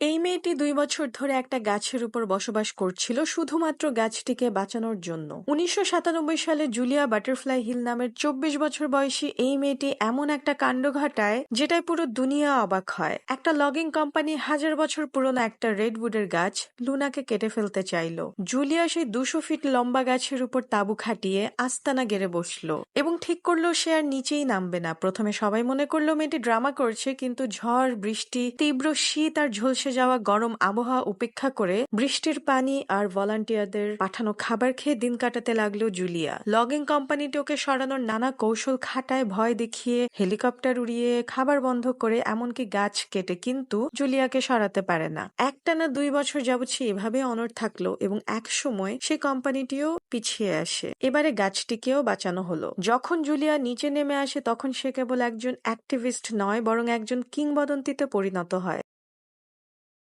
এই মেয়েটি দুই বছর ধরে একটা গাছের উপর বসবাস করছিল শুধুমাত্র গাছটিকে বাঁচানোর জন্য। উনিশশো সাতানব্বই সালে জুলিয়া বাটারফ্লাই হিল নামের চব্বিশ বছর বয়সী এই মেয়েটি এমন একটা কাণ্ড ঘটায় যেটায় পুরো দুনিয়া অবাক হয়। একটা লগিং কোম্পানি হাজার বছর পুরনো একটা রেডউডের গাছ লুনাকে কেটে ফেলতে চাইলো। জুলিয়া সেই দুশো ফিট লম্বা গাছের উপর তাঁবু খাটিয়ে আস্তানা গেড়ে বসল এবং ঠিক করল সে আর নিচেই নামবে না। প্রথমে সবাই মনে করল মেয়েটি ড্রামা করছে, কিন্তু ঝড়, বৃষ্টি, তীব্র শীত আর ঝলসে যাওয়া গরম আবহাওয়া উপেক্ষা করে বৃষ্টির পানি আর ভলান্টিয়ারদের পাঠানো খাবার খেয়ে দিন কাটাতে লাগল জুলিয়া। লগিং কোম্পানিটি ওকে সরানোর নানা কৌশল খাটায় ভয় দেখিয়ে হেলিকপ্টার উড়িয়ে খাবার বন্ধ করে এমনকি গাছ কেটে কিন্তু জুলিয়াকে সরাতে পারে না। একটানা দুই বছর যাবৎ সে এভাবে অনড় থাকল এবং এক সময় সে কোম্পানিটিও পিছিয়ে আসে। এবারে গাছটিকেও বাঁচানো হলো। যখন জুলিয়া নিচে নেমে আসে তখন সে কেবল একজন অ্যাক্টিভিস্ট নয়, বরং একজন কিংবদন্তিতে পরিণত হয়।